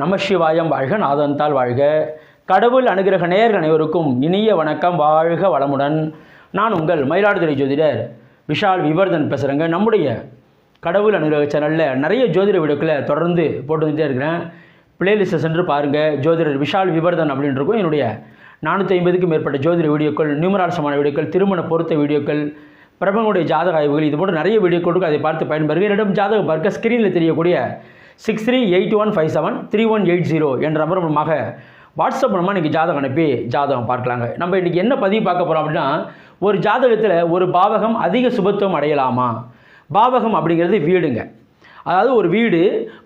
நமசிவாயம் வாழ்க நாதந்தால் வாழ்க. கடவுள் அனுகிரக நேயர்கள் அனைவருக்கும் இனிய வணக்கம். வாழ்க வளமுடன். நான் உங்கள் மயிலாடுதுறை ஜோதிடர் விஷால் விவர்தன் பேசுகிறேங்க நம்முடைய கடவுள் அனுகிரக சேனலில் நிறைய ஜோதிட வீடியோக்களை தொடர்ந்து போட்டுக்கிட்டே இருக்கிறேன். பிளேலிஸ்ட்டை சென்று பாருங்கள் ஜோதிடர் விஷால் விவர்தன் அப்படின்னு இருக்கும். என்னுடைய நானூற்றி ஐம்பதுக்கும் மேற்பட்ட ஜோதிட வீடியோக்கள் நியூமராசமான வீடியோக்கள் திருமண பொருத்த வீடியோக்கள் பிரபங்களுடைய ஜாதக ஆய்வுகள் இது போன்ற நிறைய வீடியோக்கள் இருக்கும் அதை பார்த்து பயன்பெறுங்க. என்னிடம் ஜாதகம் பார்க்க ஸ்க்ரீனில் தெரியக்கூடிய six three eight one five seven three one eight zero என்ற நம்பர் மூலமாக வாட்ஸ்அப் மூலமாக இன்றைக்கி ஜாதகம் அனுப்பி ஜாதகம் பார்க்கலாங்க. நம்ம இன்றைக்கி என்ன பதிவு பார்க்க போகிறோம் அப்படின்னா ஒரு ஜாதகத்தில் ஒரு பாவகம் அதிக சுபத்துவம் அடையலாமா? பாவகம் அப்படிங்கிறது வீடுங்க. அதாவது ஒரு வீடு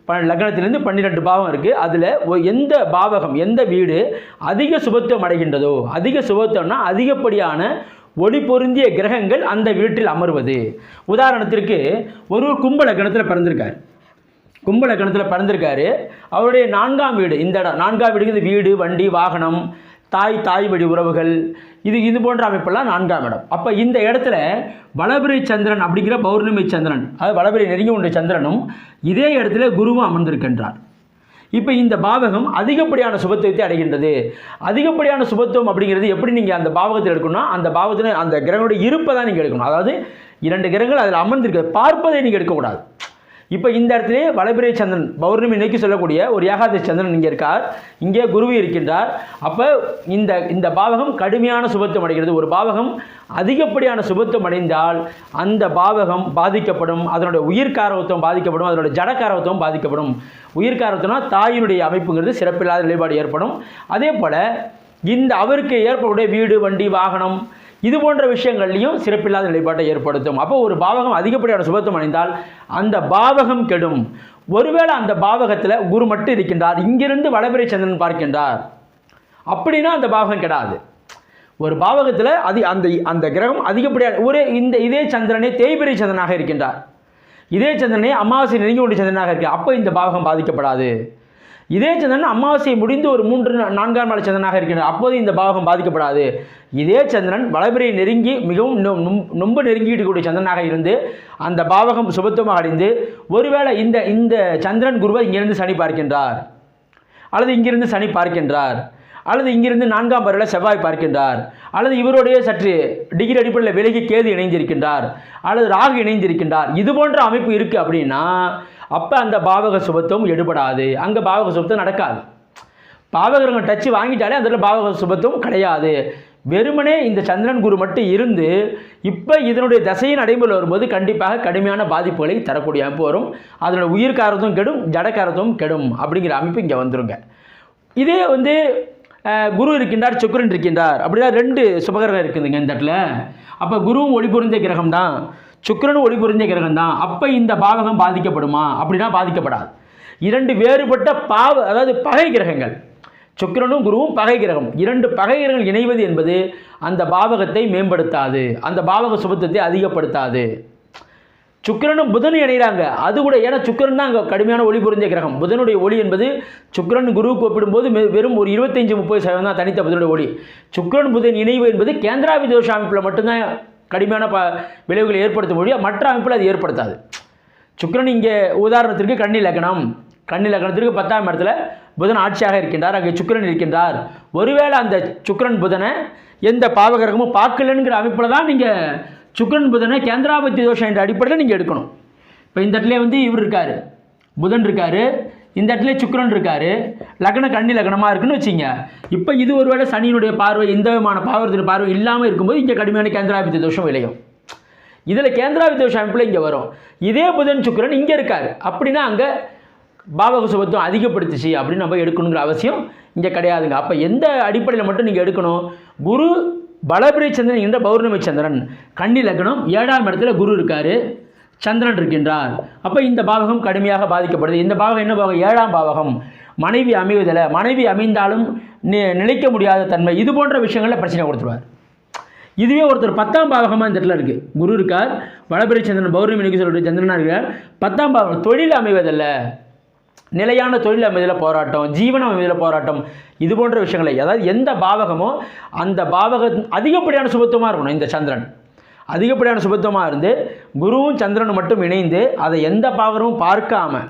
ப லக்னத்திலேருந்து பன்னிரெண்டு பாவம் இருக்குது அதில் எந்த பாவகம் எந்த வீடு அதிக சுபத்துவம் அடைகின்றதோ அதிக சுபத்துவம்னா அதிகப்படியான ஒளி பொருந்திய கிரகங்கள் அந்த வீட்டில் அமர்வது. உதாரணத்திற்கு ஒரு கும்ப லக்னத்தில் பிறந்திருக்கார். கும்ப லக்னத்தில் பிறந்திருக்காரு. அவருடைய நான்காம் வீடு இந்த இடம் நான்காம் வீடுங்கிறது வீடு வண்டி வாகனம் தாய் தாய் வழி உறவுகள் இது இது போன்ற அமைப்பெல்லாம் நான்காம் இடம். அப்போ இந்த இடத்துல வளபிரி சந்திரன் அப்படிங்கிற பௌர்ணமி சந்திரன் அதாவது வளபிரி நெருங்கி உண்ட சந்திரனும் இதே இடத்துல குருவும் அமர்ந்திருக்கின்றார். இப்போ இந்த பாவகம் அதிகப்படியான சுபத்துவத்தை அடைகின்றது. அதிகப்படியான சுபத்துவம் அப்படிங்கிறது எப்படி நீங்கள் அந்த பாவகத்தில் எடுக்கணும்னா அந்த பாவத்தில் அந்த கிரகங்களுடைய இருப்பை தான் நீங்கள் எடுக்கணும். அதாவது இரண்டு கிரகங்கள் அதில் அமர்ந்திருக்க பார்ப்பதை நீங்கள் எடுக்கக்கூடாது. இப்போ இந்த இடத்துல வளபிரை சந்திரன் பௌர்ணமி நோக்கி சொல்லக்கூடிய ஒரு ஏகாதசி சந்திரன் இங்கே இருக்கார். இங்கே குருவி இருக்கின்றார். அப்போ இந்த இந்த பாவகம் கடுமையான சுபத்துவம் அடைகிறது. ஒரு பாவகம் அதிகப்படியான சுபத்துவம் அடைந்தால் அந்த பாவகம் பாதிக்கப்படும். அதனுடைய உயிர்காரவத்துவம் பாதிக்கப்படும். அதனுடைய ஜடக்காரவத்துவம் பாதிக்கப்படும். உயிர்காரவத்துவம்னா தாயினுடைய அமைப்புங்கிறது சிறப்பில்லாத நிலைப்பாடு ஏற்படும். அதே போல் இந்த அவருக்கு ஏற்படக்கூடிய வீடு வண்டி வாகனம் இது போன்ற விஷயங்கள்லையும் சிறப்பில்லாத நிலைப்பாட்டை ஏற்படுத்தும். அப்போ ஒரு பாவகம் அதிகப்படியான சுபத்துவம் அடைந்தால் அந்த பாவகம் கெடும். ஒருவேளை அந்த பாவகத்தில் குரு மட்டும் இருக்கின்றார் இங்கிருந்து வடபிரை சந்திரன் பார்க்கின்றார். அப்படின்னா அந்த பாவகம் கெடாது. ஒரு பாவகத்தில் அது அந்த அந்த கிரகம் அதிகப்படியான ஒரே இந்த இதே சந்திரனே தேய்பிரை சந்திரனாக இருக்கின்றார். இதே சந்திரனே அமாவாசை நெருங்கி கொண்ட சந்திரனாக இருக்கு. அப்போ இந்த பாவகம் பாதிக்கப்படாது. இதே சந்திரன் அமாவாசை முடிந்து ஒரு மூன்று நான்காம் நாள் சந்திரனாக இருக்கிறது அப்போது இந்த பாவகம் பாதிக்கப்படாது. இதே சந்திரன் வளபிரை நெருங்கி மிகவும் ரொம்ப நெருங்கிட்டு கூடிய சந்திரனாக இருந்து அந்த பாவகம் சுபத்துவமாக அடைந்து ஒருவேளை இந்த இந்த சந்திரன் குருவை இங்கிருந்து சனி பார்க்கின்றார். அல்லது இங்கிருந்து சனி பார்க்கின்றார். அல்லது இங்கிருந்து நான்காம் பருவில் செவ்வாய் பார்க்கின்றார். அல்லது இவருடைய சற்று டிகிரி அடிப்படையில் விலகி கேது இணைந்திருக்கின்றார். அல்லது ராகு இணைந்திருக்கின்றார். இது போன்ற அமைப்பு இருக்குது அப்படின்னா அப்போ அந்த பாவக சுபத்துவம் எடுபடாது. அங்கே பாவக சுபத்துவம் நடக்காது. பாவகரங்க டச்சு வாங்கிட்டாலே அந்த இடத்துல பாவக சுபத்துவம் கிடையாது. வெறுமனே இந்த சந்திரன் குரு மட்டும் இருந்து இப்போ இதனுடைய தசையின் நடைமுறை வரும்போது கண்டிப்பாக கடுமையான பாதிப்புகளை தரக்கூடிய அமைப்பு வரும். அதனோட உயிர்காரத்தும் கெடும் ஜடக்காரத்தும் கெடும் அப்படிங்கிற அமைப்பு இங்கே வந்துருங்க. இதே வந்து குரு இருக்கின்றார் சுக்கரன் இருக்கின்றார். அப்படின்னா ரெண்டு சுபகிரகம் இருக்குதுங்க இந்த இடத்துல. அப்போ குருவும் ஒளி புரிஞ்ச கிரகம் தான் சுக்கரனும் ஒளி புரிஞ்ச கிரகம் தான் அப்போ இந்த பாவகம் பாதிக்கப்படுமா? அப்படின்னா பாதிக்கப்படாது. இரண்டு வேறுபட்ட பாவ அதாவது பகை கிரகங்கள். சுக்கிரனும் குருவும் பகை கிரகம். இரண்டு பகை கிரகங்கள் இணைவது என்பது அந்த பாவகத்தை மேம்படுத்தாது. அந்த பாவக சுபத்தத்தை அதிகப்படுத்தாது. சுக்கிரனும் புதன் இணைகிறாங்க அது கூட ஏன்னா சுக்கரன் தான் அங்கே கடுமையான ஒளி புரிஞ்ச கிரகம். புதனுடைய ஒளி என்பது சுக்கரன் குருவுக்கு ஒப்பிடும்போது வெறும் ஒரு இருபத்தஞ்சி முப்பது சதவீதம் தான் தனித்த புதனுடைய ஒளி. சுக்கரன் புதன் இணைவு என்பது கேந்திராபிதோஷ அமைப்பில் மட்டும்தான் கடுமையான ப விளைவுகளை ஏற்படுத்த முடியும் மற்ற அமைப்பில் அது ஏற்படுத்தாது. சுக்கரன் இங்கே உதாரணத்திற்கு கண்ணி லக்னம். கண்ணி லக்னத்திற்கு பத்தாம் இடத்துல புதன் ஆட்சியாக இருக்கின்றார். அங்கே சுக்கிரன் இருக்கின்றார். ஒருவேளை அந்த சுக்கரன் புதனை எந்த பாவகிரகமும் பார்க்கலங்கிற அமைப்பில் தான் நீங்கள் சுக்கரன் புதனை கேந்திராபத்தி தோஷம் என்ற அடிப்படையில் நீங்கள் எடுக்கணும். இப்போ இந்த இடத்துல வந்து இவர் இருக்கார். புதன் இருக்கார். இந்த இடத்துல சுக்கரன் இருக்கார். லக்ன கண்ணி லக்னமாக இருக்குன்னு வச்சுங்க. இப்போ இது ஒருவேளை சனியினுடைய பார்வை இந்த விதமான பாவத்தின் பார்வை இல்லாமல் இருக்கும்போது இங்கே கடுமையான கேந்திராபித்தி தோஷம் விளையும். இதில் கேந்திராபித்தி தோஷம் அமைப்பில் இங்கே வரும். இதே புதன் சுக்கரன் இங்கே இருக்கார். அப்படின்னா அங்கே பாவக சுபத்துவம் அதிகப்படுத்துச்சு அப்படின்னு நம்ம எடுக்கணுங்கிற அவசியம் இங்கே கிடையாதுங்க. அப்போ எந்த அடிப்படையில் மட்டும் நீங்கள் எடுக்கணும்? குரு பலபிரி சந்திரன் என்ற பௌர்ணமி சந்திரன். கன்னி லக்னம் ஏழாம் இடத்துல குரு இருக்கார். சந்திரன் இருக்கின்றார். அப்போ இந்த பாவகம் கடுமையாக பாதிக்கப்படுது. இந்த பாவகம் என்ன பாவகம்? ஏழாம் பாவகம். மனைவி அமைவதில்லை. மனைவி அமைந்தாலும் நிலைக்க முடியாத தன்மை. இது போன்ற விஷயங்களில் பிரச்சனை கொடுத்துருவார். இதுவே ஒருத்தர் பத்தாம் பாவகமாக இந்த இடத்துல இருக்குது குரு இருக்கார். வளபிரி சந்திரன் பௌர்ணமி நினைக்க சொல்கிற சந்திரனாக இருக்கார். பத்தாம் பாவகம் தொழில் அமைவதில்லை. நிலையான தொழில் அமைதியில் போராட்டம் ஜீவனம் அமைதியில் போராட்டம் இது போன்ற விஷயங்களை அதாவது எந்த பாவகமோ அந்த பாவக அதிகப்படியான சுபத்துவமாக இருக்கணும் இந்த சந்திரன். அதிகப்படியான சுபத்துவமாக இருந்து குருவும் சந்திரனும் மட்டும் இணைந்து அதை எந்த பாவகமும் பார்க்காம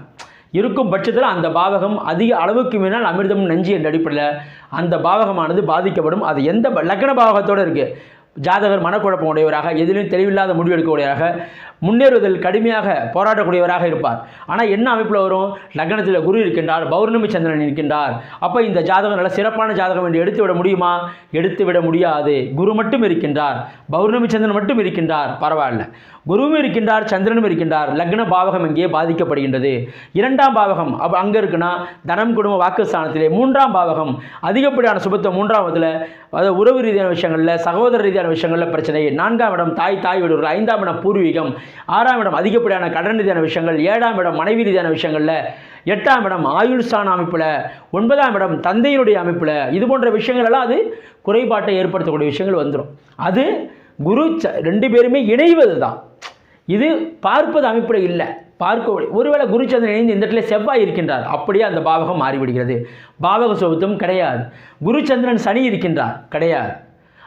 இருக்கும் பட்சத்தில் அந்த பாவகம் அதிக அளவுக்கு மீனால் அமிர்தம் நஞ்சு என்ற அடிப்படையில் அந்த பாவகமானது பாதிக்கப்படும். அது எந்த லக்ன பாவகத்தோடு இருக்குது ஜாதகர் மனக்குழப்பம் உடையவராக எதிலும் தெளிவில்லாத முடிவெடுக்கக்கூடியவராக முன்னேறுவதில் கடுமையாக போராடக்கூடியவராக இருப்பார். ஆனால் என்ன அமைப்பில் வரும்? லக்னத்தில் குரு இருக்கின்றார் பௌர்ணமி சந்திரன் இருக்கின்றார். அப்போ இந்த ஜாதகம் நல்ல சிறப்பான ஜாதகம் என்று எடுத்து விட முடியுமா? எடுத்து விட முடியாது. குரு மட்டும் இருக்கின்றார். பௌர்ணமி சந்திரன் மட்டும் இருக்கின்றார். பரவாயில்ல. குருவும் இருக்கின்றார் சந்திரனும் இருக்கின்றார். லக்ன பாவகம் இங்கே பாதிக்கப்படுகின்றது? இரண்டாம் பாவகம் அப்போ அங்கே இருக்குன்னா தனம் குடும்ப வாக்குஸ்தானத்திலே. மூன்றாம் பாவகம் அதிகப்படியான சுபத்தை மூன்றாம் இதில் அதாவது உறவு ரீதியான விஷயங்களில் சகோதர ரீதியான விஷயங்களில் பிரச்சனை. நான்காம் இடம் தாய் தாய் வீடு ஐந்தாம் இடம் பூர்வீகம். ஆறாம் இடம் அதிகப்படியான கடன் ரீதியான விஷயங்கள். ஏழாம் இடம் மனைவி ரீதியான விஷயங்களில். எட்டாம் இடம் ஆயுள் ஸ்தான அமைப்பில். ஒன்பதாம் இடம் தந்தையினுடைய அமைப்பில். இது போன்ற விஷயங்கள் எல்லாம் அது குறைபாட்டை ஏற்படுத்தக்கூடிய விஷயங்கள் வந்துடும் அது குரு ச- ரெண்டு பேருமே இணைவது தான் இது பார்ப்பது அமைப்பில் இல்லை. பார்க்க ஒருவேளை குருச்சந்திரன் இணைந்து இந்த இடத்துல செவ்வாய் இருக்கின்றார். அப்படியே அந்த பாவகம் மாறிவிடுகிறது. பாவக சுபத்துவம் கிடையாது. குருச்சந்திரன் சனி இருக்கின்றார். கிடையாது.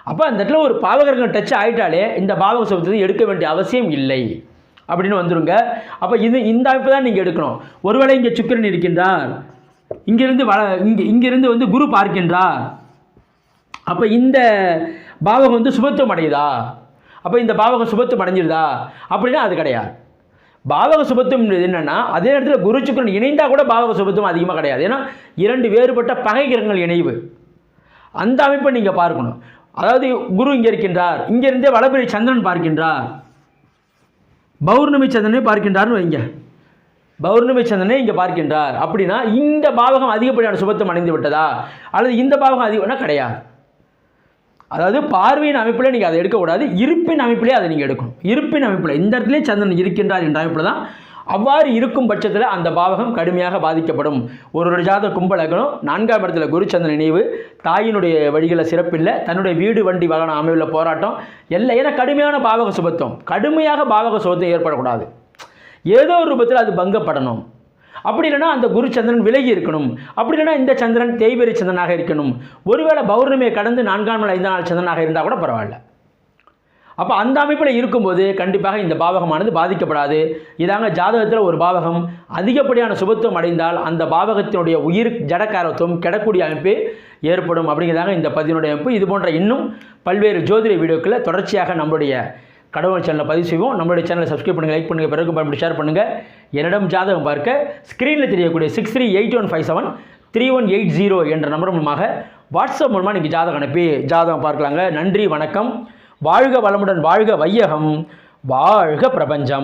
அப்போ அந்த இடத்துல ஒரு பாவகர்கள் டச் ஆகிட்டாலே இந்த பாவக சுபத்துவத்தை எடுக்க வேண்டிய அவசியம் இல்லை. அப்படின்னு வந்துருங்க. அப்போ இது இந்த அமைப்பு தான் நீங்கள் எடுக்கணும். ஒருவேளை இங்கே சுக்கிரன் இருக்கின்றார். இங்கிருந்து வ இங்கே இங்கிருந்து வந்து குரு பார்க்கின்றார். அப்போ இந்த பாவகம் வந்து சுபத்துவம் அடையுதா? அப்போ இந்த பாவகம் சுபத்தும் அடைஞ்சிருதா? அப்படின்னா அது கிடையாது. பாவக சுபத்தும் என்னென்னா அதே நேரத்தில் குரு சுக்கரன் இணைந்தால் கூட பாவக சுபத்தும் அதிகமாக கிடையாது. ஏன்னா இரண்டு வேறுபட்ட பகை கிரகங்கள் இணைவு. அந்த அமைப்பை நீங்கள் பார்க்கணும். அதாவது குரு இங்கே இருக்கின்றார். இங்கேருந்தே வளபிரி சந்திரன் பார்க்கின்றார். பௌர்ணமி சந்திரனை பார்க்கின்றார்னு வைங்க. பௌர்ணமி சந்திரனை இங்கே பார்க்கின்றார். அப்படின்னா இந்த பாவகம் அதிகப்படியான சுபத்தும் அடைந்து விட்டதா? அல்லது இந்த பாவகம் அதிகம்னா கிடையாது. அதாவது பார்வையின் அமைப்பில் நீங்கள் அதை எடுக்கக்கூடாது இருப்பின் அமைப்பிலே அதை நீங்கள் எடுக்கணும். இருப்பின் அமைப்பில் இந்த இடத்துல சந்திரன் இருக்கின்றார் என்ற அமைப்பில் தான் அவ்வாறு இருக்கும் பட்சத்தில் அந்த பாவகம் கடுமையாக பாதிக்கப்படும். ஒரு ஜாத கும்பலகனும் நான்காம் இடத்துல குருச்சந்திரன் நினைவு தாயினுடைய வழிகளில் சிறப்பில்லை தன்னுடைய வீடு வண்டி வாகனம் அமைவில் போராட்டம் எல்லாம் ஏன்னா கடுமையான பாவக சுபத்துவம். கடுமையாக பாவக சுபத்துவம் ஏற்படக்கூடாது. ஏதோ ஒரு ரூபத்தில் அது பங்கப்படணும். அப்படி இல்லைன்னா அந்த குரு சந்திரன் விலகி இருக்கணும். அப்படி இல்லைன்னா இந்த சந்திரன் தேய்பெரி சந்திரனாக இருக்கணும். ஒருவேளை பௌர்ணமியை கடந்து நான்காம் நாள் ஐந்தாம் நாள் சந்திரனாக இருந்தால் கூட பரவாயில்ல. அப்போ அந்த அமைப்பில் இருக்கும்போது கண்டிப்பாக இந்த பாவகமானது பாதிக்கப்படாது. இதாங்க ஜாதகத்தில் ஒரு பாவகம். அதிகப்படியான சுபத்துவம் அடைந்தால் அந்த பாவகத்தினுடைய உயிர் ஜடக்காரத்துவம் கெடக்கூடிய அமைப்பு ஏற்படும். அப்படிங்கிறதாங்க இந்த பதினுடைய அமைப்பு. இது போன்ற இன்னும் பல்வேறு ஜோதிட வீடியோக்களை தொடர்ச்சியாக நம்மளுடைய கடவுள் சேனலை பதிவு செய்வோம். நம்மளுடைய சேனலை சப்ஸ்கிரைப் பண்ணுங்கள் லைக் பண்ணுங்கள் பிறகு பயன்படுத்தி ஷேர் பண்ணுங்கள் என்னிடம் ஜாதகம் பார்க்க ஸ்க்ரீனில் தெரியக்கூடிய six three eight one five seven three one eight zero என்ற நம்பர் மூலமாக வாட்ஸ்அப் மூலமாக நீங்கள் ஜாதகம் அனுப்பி ஜாதகம் பார்க்கலாங்க. நன்றி வணக்கம். வாழ்க வளமுடன் வாழ்க வையகம். வாழ்க பிரபஞ்சம்.